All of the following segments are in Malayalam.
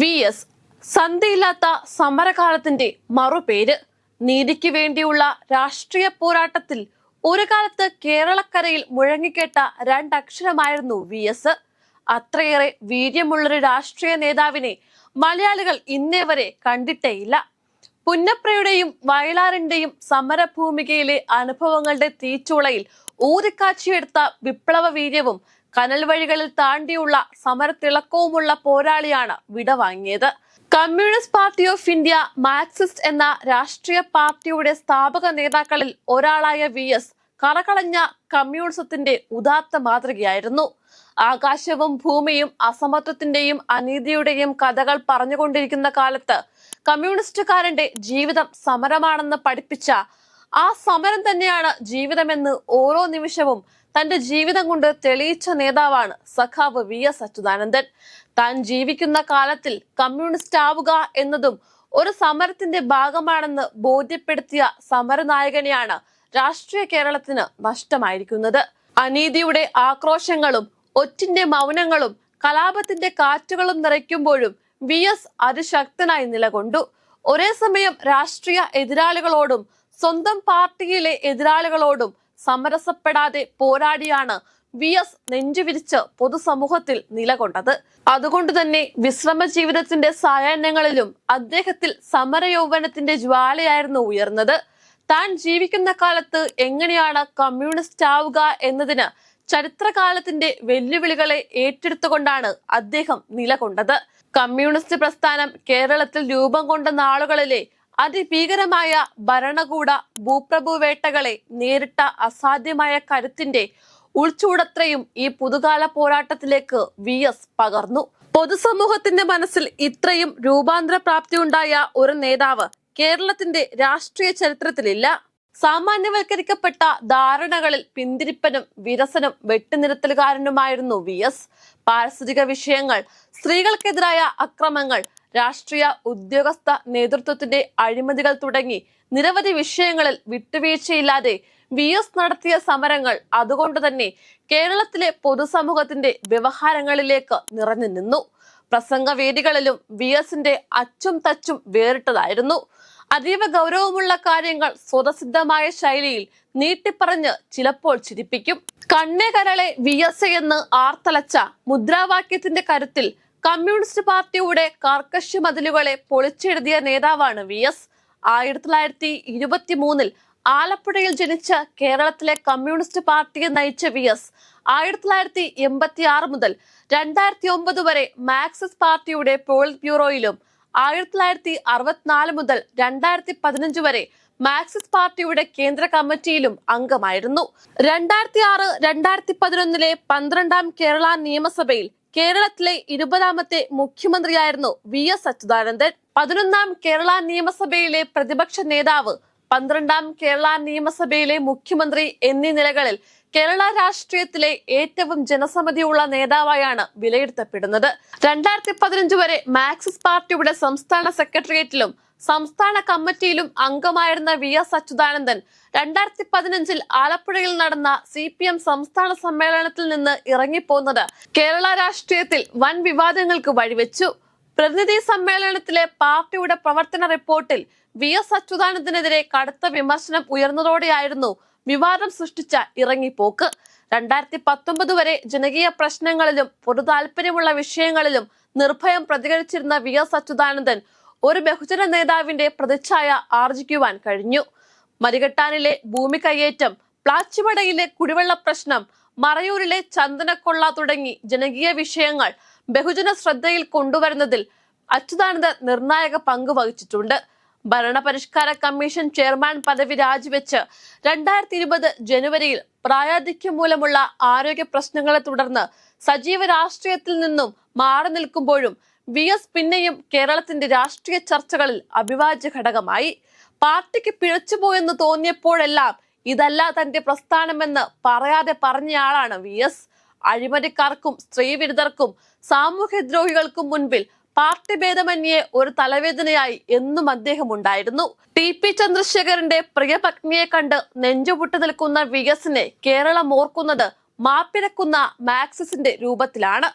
V S സന്ധിയില്ലാത്ത സമരകാലത്തിന്റെ മറുപേര്. നീതിക്ക് വേണ്ടിയുള്ള രാഷ്ട്രീയ പോരാട്ടത്തിൽ ഒരു കാലത്ത് കേരളക്കരയിൽ മുഴങ്ങിക്കേട്ട രണ്ടക്ഷരമായിരുന്നു വി എസ്. അത്രയേറെ വീര്യമുള്ളൊരു രാഷ്ട്രീയ നേതാവിനെ മലയാളികൾ ഇന്നേ വരെ കണ്ടിട്ടേയില്ല. പുന്നപ്രയുടെയും വയലാറിന്റെയും സമരഭൂമികയിലെ അനുഭവങ്ങളുടെ തീച്ചുളയിൽ ഊതിക്കാച്ചിയെടുത്ത വിപ്ലവ വീര്യവും കനൽ വഴികളിൽ താണ്ടിയുള്ള സമരത്തിളക്കവുമുള്ള പോരാളിയാണ് വിടവാങ്ങിയത് communist party of India Marxist എന്ന രാഷ്ട്രീയ പാർട്ടിയുടെ സ്ഥാപക നേതാക്കളിൽ ഒരാളായ വി എസ് കറകളഞ്ഞ കമ്മ്യൂണിസത്തിന്റെ ഉദാത്ത മാതൃകയായിരുന്നു. ആകാശവും ഭൂമിയും അസമത്വത്തിന്റെയും അനീതിയുടെയും കഥകൾ പറഞ്ഞുകൊണ്ടിരിക്കുന്ന കാലത്ത് കമ്മ്യൂണിസ്റ്റുകാരന്റെ ജീവിതം സമരമാണെന്ന് പഠിപ്പിച്ച ആ സമരം തന്നെയാണ് ജീവിതമെന്ന് ഓരോ നിമിഷവും തന്റെ ജീവിതം കൊണ്ട് തെളിയിച്ച നേതാവാണ് സഖാവ് വി എസ് അച്യുതാനന്ദൻ. താൻ ജീവിക്കുന്ന കാലത്തിൽ കമ്മ്യൂണിസ്റ്റ് ആവുക എന്നതും ഒരു സമരത്തിന്റെ ഭാഗമാണെന്ന് ബോധ്യപ്പെടുത്തിയ സമരനായകനെയാണ് രാഷ്ട്രീയ കേരളത്തിന് നഷ്ടമായിരിക്കുന്നത്. അനീതിയുടെ ആക്രോശങ്ങളും ഒറ്റിന്റെ മൗനങ്ങളും കലാപത്തിന്റെ കാറ്റുകളും നിറയ്ക്കുമ്പോഴും വി എസ് അതിശക്തനായി നിലകൊണ്ടു. ഒരേ സമയം രാഷ്ട്രീയ എതിരാളികളോടും സ്വന്തം പാർട്ടിയിലെ എതിരാളികളോടും സമരസപ്പെടാതെ പോരാടിയാണ് വി എസ് നെഞ്ചുവിരിച്ച് പൊതുസമൂഹത്തിൽ നിലകൊണ്ടത്. അതുകൊണ്ട് തന്നെ വിശ്രമ ജീവിതത്തിന്റെ സായാഹ്നങ്ങളിലും അദ്ദേഹത്തിൽ സമര യൗവനത്തിന്റെ ജ്വാലയായിരുന്നു ഉയർന്നത്. താൻ ജീവിക്കുന്ന കാലത്ത് എങ്ങനെയാണ് കമ്മ്യൂണിസ്റ്റ് ആവുക എന്നതിന് ചരിത്രകാലത്തിന്റെ വെല്ലുവിളികളെ ഏറ്റെടുത്തുകൊണ്ടാണ് അദ്ദേഹം നിലകൊണ്ടത്. കമ്മ്യൂണിസ്റ്റ് പ്രസ്ഥാനം കേരളത്തിൽ രൂപം കൊണ്ട നാളുകളിലെ അതിഭീകരമായ ഭരണകൂട ഭൂപ്രഭുവേട്ടകളെ നേരിട്ട അസാധ്യമായ കരുത്തിന്റെ ഉൾച്ചൂടത്രയും ഈ പുതുകാല പോരാട്ടത്തിലേക്ക് വി എസ് പകർന്നു. പൊതുസമൂഹത്തിന്റെ മനസ്സിൽ ഇത്രയും രൂപാന്തര പ്രാപ്തി ഉണ്ടായ ഒരു നേതാവ് കേരളത്തിന്റെ രാഷ്ട്രീയ ചരിത്രത്തിലില്ല. സാമാന്യവൽക്കരിക്കപ്പെട്ട ധാരണകളിൽ പിന്തിരിപ്പനും വിരസനും വെട്ടിനിരത്തലുകാരനുമായിരുന്നു വി എസ്. പാരിസ്ഥിതിക വിഷയങ്ങൾ സ്ത്രീകൾക്കെതിരായ അക്രമങ്ങൾ രാഷ്ട്രീയ ഉദ്യോഗസ്ഥ നേതൃത്വത്തിന്റെ അഴിമതികൾ തുടങ്ങി നിരവധി വിഷയങ്ങളിൽ വിട്ടുവീഴ്ചയില്ലാതെ വി എസ് നടത്തിയ സമരങ്ങൾ അതുകൊണ്ട് തന്നെ കേരളത്തിലെ പൊതുസമൂഹത്തിന്റെ വ്യവഹാരങ്ങളിലേക്ക് നിറഞ്ഞു നിന്നു. പ്രസംഗവേദികളിലും വി എസിന്റെ അച്ചും തച്ചും വേറിട്ടതായിരുന്നു. അതീവ ഗൗരവമുള്ള കാര്യങ്ങൾ സ്വതസിദ്ധമായ ശൈലിയിൽ നീട്ടിപ്പറഞ്ഞ് ചിലപ്പോൾ ചിരിപ്പിക്കും. കണ്ണേ കരളെ വി എസ് എന്ന് ആർത്തലച്ച മുദ്രാവാക്യത്തിന്റെ കരുത്തിൽ കമ്മ്യൂണിസ്റ്റ് പാർട്ടിയുടെ കാർക്കശ്യ മതിലുകളെ പൊളിച്ചെഴുതിയ നേതാവാണ് വി എസ് ആയിരത്തി തൊള്ളായിരത്തി ഇരുപത്തി മൂന്നിൽ ആലപ്പുഴയിൽ ജനിച്ച കേരളത്തിലെ കമ്മ്യൂണിസ്റ്റ് പാർട്ടിയെ നയിച്ച വി എസ് ആയിരത്തി തൊള്ളായിരത്തി എൺപത്തി ആറ് മുതൽ രണ്ടായിരത്തി ഒമ്പത് വരെ മാർക്സിസ്റ്റ് പാർട്ടിയുടെ പോളിറ്റ് ബ്യൂറോയിലും ആയിരത്തി തൊള്ളായിരത്തി അറുപത്തിനാല് മുതൽ രണ്ടായിരത്തി പതിനഞ്ച് വരെ മാർക്സിസ്റ്റ് പാർട്ടിയുടെ കേന്ദ്ര കമ്മിറ്റിയിലും അംഗമായിരുന്നു. രണ്ടായിരത്തി ആറ് രണ്ടായിരത്തി പതിനൊന്നിലെ പന്ത്രണ്ടാം കേരള നിയമസഭയിൽ കേരളത്തിലെ ഇരുപതാമത്തെ മുഖ്യമന്ത്രിയായിരുന്നു വി എസ് അച്യുതാനന്ദൻ. പതിനൊന്നാം കേരള നിയമസഭയിലെ പ്രതിപക്ഷ നേതാവ് പന്ത്രണ്ടാം കേരള നിയമസഭയിലെ മുഖ്യമന്ത്രി എന്നീ നിലകളിൽ കേരള രാഷ്ട്രീയത്തിലെ ഏറ്റവും ജനസമ്മതിയുള്ള നേതാവായാണ് വിലയിരുത്തപ്പെടുന്നത്. രണ്ടായിരത്തി പതിനഞ്ച് വരെ മാർക്സിസ്റ്റ് പാർട്ടിയുടെ സംസ്ഥാന സെക്രട്ടേറിയറ്റിലും സംസ്ഥാന കമ്മിറ്റിയിലും അംഗമായിരുന്ന വി എസ് അച്യുതാനന്ദൻ രണ്ടായിരത്തി പതിനഞ്ചിൽ ആലപ്പുഴയിൽ നടന്ന സി പി എം സംസ്ഥാന സമ്മേളനത്തിൽ നിന്ന് ഇറങ്ങിപ്പോന്നത് കേരള രാഷ്ട്രീയത്തിൽ വൻ വിവാദങ്ങൾക്ക് വഴിവെച്ചു. പ്രതിനിധി സമ്മേളനത്തിലെ പാർട്ടിയുടെ പ്രവർത്തന റിപ്പോർട്ടിൽ വി എസ് അച്യുതാനന്ദനെതിരെ കടുത്ത വിമർശനം ഉയർന്നതോടെയായിരുന്നു വിവാദം സൃഷ്ടിച്ച ഇറങ്ങിപ്പോക്ക്. രണ്ടായിരത്തി പത്തൊമ്പത് വരെ ജനകീയ പ്രശ്നങ്ങളിലും പൊതുതാൽപര്യമുള്ള വിഷയങ്ങളിലും നിർഭയം പ്രതികരിച്ചിരുന്ന വി എസ് അച്യുതാനന്ദൻ ഒരു ബഹുജന നേതാവിന്റെ പ്രതിച്ഛായ ആർജിക്കുവാൻ കഴിഞ്ഞു. മരികട്ടാനിലെ ഭൂമി കയ്യേറ്റം പ്ലാച്ചിമടയിലെ കുടിവെള്ള പ്രശ്നം മറയൂരിലെ ചന്ദനക്കൊള്ള തുടങ്ങി ജനകീയ വിഷയങ്ങൾ ബഹുജന ശ്രദ്ധയിൽ കൊണ്ടുവരുന്നതിൽ അച്യുതാനന്ദൻ നിർണായക പങ്ക് വഹിച്ചിട്ടുണ്ട്. ഭരണപരിഷ്കാര കമ്മീഷൻ ചെയർമാൻ പദവി രാജിവെച്ച് രണ്ടായിരത്തി ഇരുപത് ജനുവരിയിൽ പ്രായാധിക്യം മൂലമുള്ള ആരോഗ്യ പ്രശ്നങ്ങളെ തുടർന്ന് സജീവ രാഷ്ട്രീയത്തിൽ നിന്നും മാറി നിൽക്കുമ്പോഴും വി എസ് പിന്നെയും കേരളത്തിന്റെ രാഷ്ട്രീയ ചർച്ചകളിൽ അഭിവാജ്യ ഘടകമായി. പാർട്ടിക്ക് പിഴച്ചുപോയെന്ന് തോന്നിയപ്പോഴെല്ലാം ഇതല്ല തന്റെ പ്രസ്ഥാനമെന്ന് പറയാതെ പറഞ്ഞയാളാണ് വി എസ്. അഴിമതിക്കാർക്കും സ്ത്രീവിരുദ്ധർക്കും സാമൂഹ്യദ്രോഹികൾക്കും മുൻപിൽ പാർട്ടി ഭേദമന്യേ ഒരു തലവേദനയായി എന്നും അദ്ദേഹം ഉണ്ടായിരുന്നു. ടി പി ചന്ദ്രശേഖരന്റെ പ്രിയപത്നിയെ കണ്ട് നെഞ്ചുപുട്ടു നിൽക്കുന്ന വികസിനെ കേരളം ഓർക്കുന്നത് മാപ്പിരക്കുന്ന മാക്സിസിന്റെ രൂപത്തിലാണ്.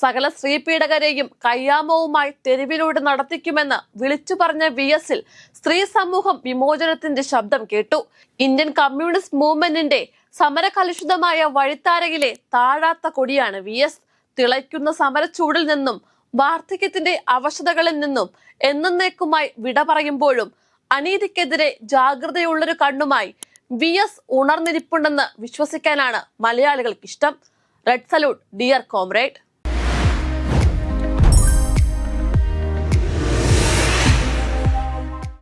സകല സ്ത്രീപീഡകരെയും കയ്യാമവുമായി തെരുവിലൂടെ നടത്തിക്കുമെന്ന് വിളിച്ചു പറഞ്ഞ വി എസിൽ സ്ത്രീ സമൂഹം വിമോചനത്തിന്റെ ശബ്ദം കേട്ടു. ഇന്ത്യൻ കമ്മ്യൂണിസ്റ്റ് മൂവ്മെന്റിന്റെ സമരകലുഷിതമായ വഴിത്താരയിലെ താഴാത്ത കൊടിയാണ് വി എസ് തിളയ്ക്കുന്ന സമരച്ചൂടിൽ നിന്നും വാർദ്ധക്യത്തിന്റെ അവശതകളിൽ നിന്നും എന്നേക്കുമായി വിട പറയുമ്പോഴും അനീതിക്കെതിരെ ജാഗ്രതയുള്ളൊരു കണ്ണുമായി വി എസ് ഉണർന്നിരിപ്പുണ്ടെന്ന് വിശ്വസിക്കാനാണ് മലയാളികൾക്ക് ഇഷ്ടം. Red salute dear comrade